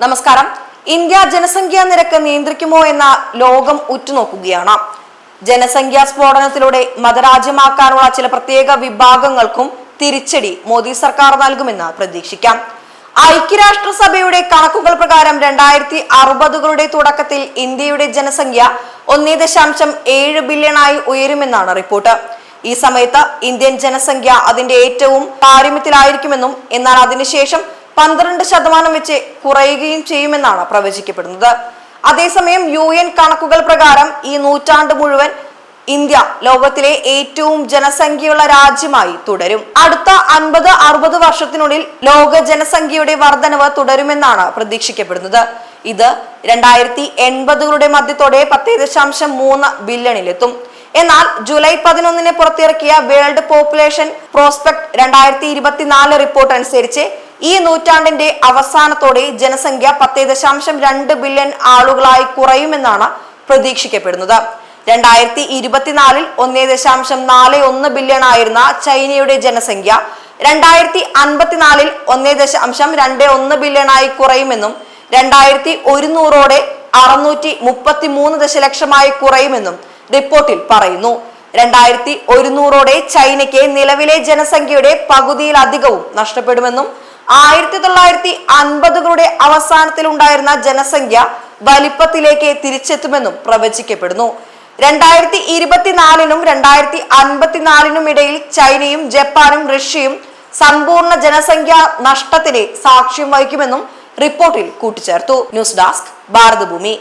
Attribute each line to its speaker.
Speaker 1: നമസ്കാരം. ഇന്ത്യ ജനസംഖ്യാ നിരക്ക് നിയന്ത്രിക്കുമോ എന്ന ലോകം ഉറ്റുനോക്കുകയാണ്. ജനസംഖ്യാ സ്ഫോടനത്തിലൂടെ മതരാജ്യമാക്കാനുള്ള ചില പ്രത്യേക വിഭാഗങ്ങൾക്കും തിരിച്ചടി മോദി സർക്കാർ നൽകുമെന്ന് പ്രതീക്ഷിക്കാം. ഐക്യരാഷ്ട്രസഭയുടെ കണക്കുകൾ പ്രകാരം രണ്ടായിരത്തി അറുപതുകളുടെ തുടക്കത്തിൽ ഇന്ത്യയുടെ ജനസംഖ്യ ഒന്നേ ദശാംശം ഏഴ് ബില്യണായി ഉയരുമെന്നാണ് റിപ്പോർട്ട്. ഈ സമയത്ത് ഇന്ത്യൻ ജനസംഖ്യ അതിന്റെ ഏറ്റവും പാരമ്യത്തിലായിരിക്കുമെന്നും എന്നാൽ അതിനുശേഷം പന്ത്രണ്ട് ശതമാനം വെച്ച് കുറയുകയും ചെയ്യുമെന്നാണ് പ്രവചിക്കപ്പെടുന്നത്. അതേസമയം യു എൻ കണക്കുകൾ പ്രകാരം ഈ നൂറ്റാണ്ട് മുഴുവൻ ഇന്ത്യ ലോകത്തിലെ ഏറ്റവും ജനസംഖ്യയുള്ള രാജ്യമായി തുടരും. അടുത്ത അൻപത് അറുപത് വർഷത്തിനുള്ളിൽ ലോക ജനസംഖ്യയുടെ വർധനവ് തുടരുമെന്നാണ് പ്രതീക്ഷിക്കപ്പെടുന്നത്. ഇത് രണ്ടായിരത്തി എൺപതുകളുടെ മധ്യത്തോടെ പത്തേ ദശാംശം മൂന്ന് ബില്യണിലെത്തും. എന്നാൽ ജൂലൈ പതിനൊന്നിന് പുറത്തിറക്കിയ വേൾഡ് പോപ്പുലേഷൻ പ്രോസ്പെക്ട് രണ്ടായിരത്തി ഇരുപത്തിനാല് റിപ്പോർട്ട് അനുസരിച്ച് ഈ നൂറ്റാണ്ടിന്റെ അവസാനത്തോടെ ജനസംഖ്യ പത്തേ ദശാംശം രണ്ട് ബില്യൺ ആളുകളായി കുറയുമെന്നാണ് പ്രതീക്ഷിക്കപ്പെടുന്നത്. രണ്ടായിരത്തി ഇരുപത്തിനാലിൽ ഒന്നേ ദശാംശം നാല് ഒന്ന് ബില്യൺ ആയിരുന്ന ചൈനയുടെ ജനസംഖ്യ രണ്ടായിരത്തി അൻപത്തിനാലിൽ ഒന്നേ ദശാംശം രണ്ട് ഒന്ന് ബില്യണായി കുറയുമെന്നും രണ്ടായിരത്തി ഒരുന്നൂറോടെ അറുന്നൂറ്റി മുപ്പത്തി മൂന്ന് ദശലക്ഷമായി കുറയുമെന്നും റിപ്പോർട്ടിൽ പറയുന്നു. രണ്ടായിരത്തി ഒരുന്നൂറോടെ ചൈനയ്ക്ക് നിലവിലെ ജനസംഖ്യയുടെ പകുതിയിലധികവും നഷ്ടപ്പെടുമെന്നും ആയിരത്തി തൊള്ളായിരത്തി അൻപതുകളുടെ അവസാനത്തിൽ ഉണ്ടായിരുന്ന ജനസംഖ്യ വലിപ്പത്തിലേക്ക് തിരിച്ചെത്തുമെന്നും പ്രവചിക്കപ്പെടുന്നു. രണ്ടായിരത്തി ഇരുപത്തിനാലിനും രണ്ടായിരത്തി അൻപത്തിനാലിനും ഇടയിൽ ചൈനയും ജപ്പാനും റഷ്യയും സമ്പൂർണ ജനസംഖ്യ നഷ്ടത്തിന് സാക്ഷ്യം വഹിക്കുമെന്നും റിപ്പോർട്ടിൽ കൂട്ടിച്ചേർത്തു. News desk Bharathbhumi.